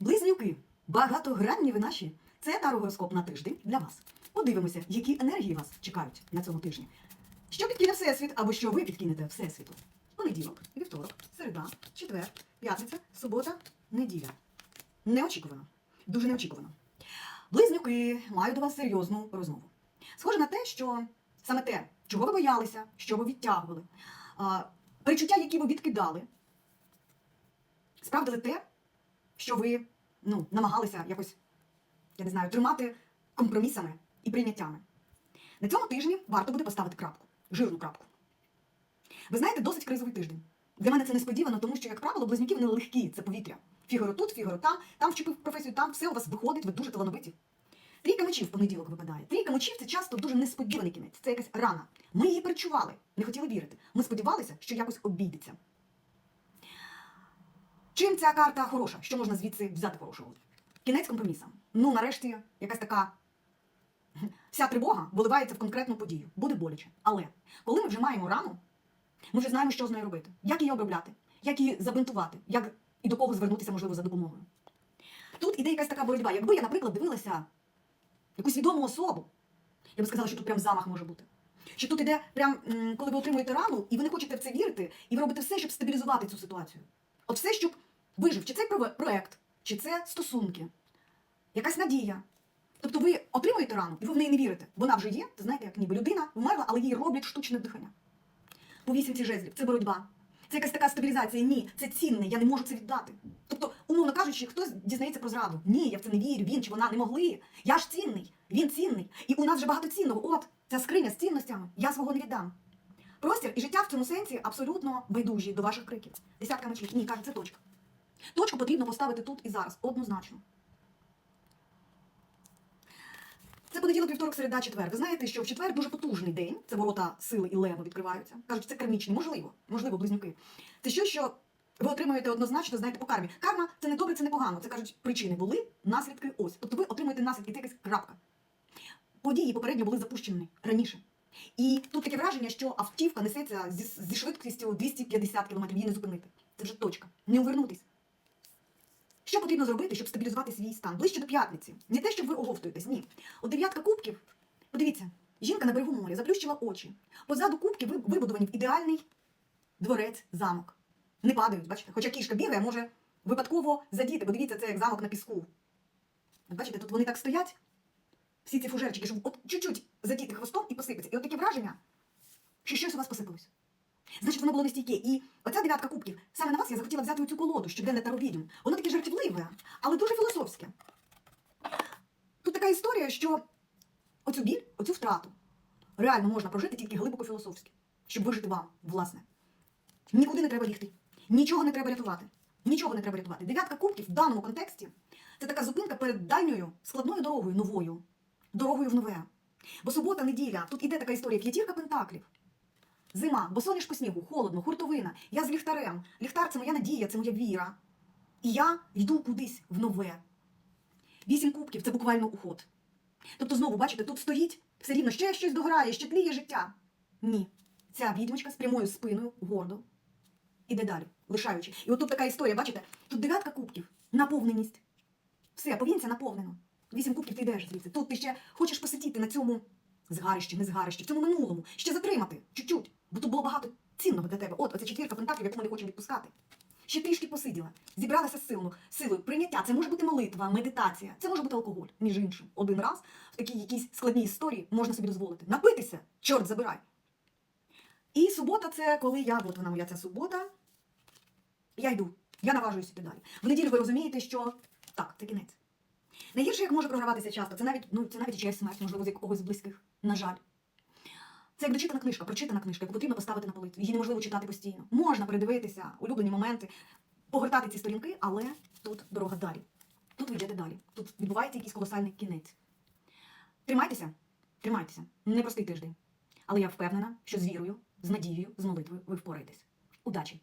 Близнюки, багатогранні ви наші. Це тарогороскоп на тиждень для вас. Подивимося, які енергії вас чекають на цьому тижні. Що підкине Всесвіт, або що ви підкинете Всесвіту? Понеділок, вівторок, середа, четвер, п'ятниця, субота, неділя. Неочікувано. Дуже неочікувано. Близнюки, маю до вас серйозну розмову. Схоже на те, що саме те, чого ви боялися, що ви відтягували, а, перечуття, які ви відкидали, справдили те, що ви ну, намагалися якось, я не знаю, тримати компромісами і прийняттями. На цьому тижні варто буде поставити крапку, жирну крапку. Ви знаєте, досить кризовий тиждень. Для мене це несподівано, тому що, як правило, близнюки вони легкі, це повітря. Фігаро тут, фігаро там, там вчепив професію, там все у вас виходить, ви дуже талановиті. Трійка мечів в понеділок випадає. Трійка мечів це часто дуже несподіваний кінець. Це якась рана. Ми її перечували, не хотіли вірити. Ми сподівалися, що якось обійдеться. Чим ця карта хороша? Що можна звідси взяти хорошого? Кінець компромісам. Ну, нарешті, якась така вся тривога виливається в конкретну подію. Буде боляче. Але коли ми вже маємо рану, ми вже знаємо, що з нею робити, як її обробляти, як її забинтувати, як і до кого звернутися, можливо, за допомогою. Тут іде якась така боротьба. Якби я, наприклад, дивилася якусь відому особу, я би сказала, що тут прям замах може бути. Що тут іде прям, коли ви отримуєте рану, і ви не хочете в це вірити, і ви робите все, щоб стабілізувати цю ситуацію. От все, щоб вижив, чи це проект, чи це стосунки, якась надія. Тобто ви отримуєте рану, і ви в неї не вірите. Вона вже є, знаєте, як ніби людина вмерла, але їй роблять штучне дихання. По вісімці жезлів це боротьба. Це якась така стабілізація. Ні, це цінне, я не можу це віддати. Тобто, умовно кажучи, хтось дізнається про зраду. Ні, я в це не вірю, він чи вона не могли. Я ж цінний, він цінний. І у нас вже багато цінного. От ця скриня з цінностями, я свого не віддам. Простір і життя в цьому сенсі абсолютно байдужі до ваших криків. Десятка мечів. Ні, каже, це точка. Точку потрібно поставити тут і зараз, однозначно. Це понеділок, вівторок, середа, четвер. Ви знаєте, що в четвер дуже потужний день. Це ворота сили і лева відкриваються. Кажуть, це кармічний. Можливо, можливо, близнюки. Це щось, що ви отримуєте однозначно, знаєте, по кармі. Карма це не добре, це не погано. Це кажуть, причини були, наслідки ось. Тобто ви отримуєте наслідки, це якась крапка. Події попередньо були запущені раніше. І тут таке враження, що автівка несеться зі, зі швидкістю 250 км, її не зупинити. Це вже точка. Не увернутись. Що потрібно зробити, щоб стабілізувати свій стан? Ближче до п'ятниці. Не те, щоб ви оговтуєтесь, ні. От дев'ятка кубків. Подивіться, жінка на берегу моря заплющила очі. Позаду кубки ви- вибудовані ідеальний дворець, замок. Не падають, бачите? Хоча кішка бігає, може випадково задіти, бо дивіться, це як замок на піску. Бачите, тут вони так стоять, всі ці фужерчики, щоб от чуть-чуть задіти хвостом і посипеться. І от таке враження, що щось у вас посипалось. Значить, воно було нестійке. І оця дев'ятка кубків. Саме на вас я захотіла взяти оцю колоду, щоденне таро відьм. Воно таке жартівливе, але дуже філософське. Тут така історія, що оцю біль, оцю втрату реально можна прожити тільки глибоко філософськи, щоб вижити вам, власне. Нікуди не треба бігти, нічого не треба рятувати. Нічого не треба рятувати. Дев'ятка кубків в даному контексті це така зупинка перед дальньою складною дорогою новою, дорогою в нове. Бо субота, неділя, тут іде така історія, п'ятірка пентаклів. Зима, бо сонечко снігу, холодно, хуртовина. Я з ліхтарем. Ліхтар це моя надія, це моя віра. І я йду кудись в нове. Вісім кубків це буквально уход. Тобто, знову, бачите, тут стоїть все рівно, ще щось дограє, ще тліє життя. Ні. Ця відьмочка з прямою спиною гордо іде далі, лишаючи. І от тут така історія, бачите, тут дев'ятка кубків, наповненість. Все, повінця наповнено. Вісім кубків ти йдеш звідси. Тут ти ще хочеш посидіти на цьому згарищі, не згарищі, в цьому минулому, ще затримати, чуть-чуть. Бо тут було багато цінного для тебе. От, оця четвірка пентаклів, яку ми не хочемо відпускати. Ще трішки посиділа, зібралася з силою, прийняття. Це може бути молитва, медитація, це може бути алкоголь, між іншим. Один раз в такій якійсь складній історії можна собі дозволити. Напитися, чорт забирай. І субота це коли я, от вона моя ця субота, я йду, я наважуюся йти далі. В неділю ви розумієте, що так, це кінець. Найгірше, як може програватися часто, це навіть, ну, це навіть чиясь смерть, можливо, з якогось близьких. На жаль. Це як дочитана книжка, прочитана книжка, яку потрібно поставити на полицю. Її неможливо читати постійно. Можна передивитися улюблені моменти, погортати ці сторінки, але тут дорога далі. Тут ви йдете далі. Тут відбувається якийсь колосальний кінець. Тримайтеся, тримайтеся. Непростий тиждень. Але я впевнена, що з вірою, з надією, з молитвою ви впораєтесь. Удачі!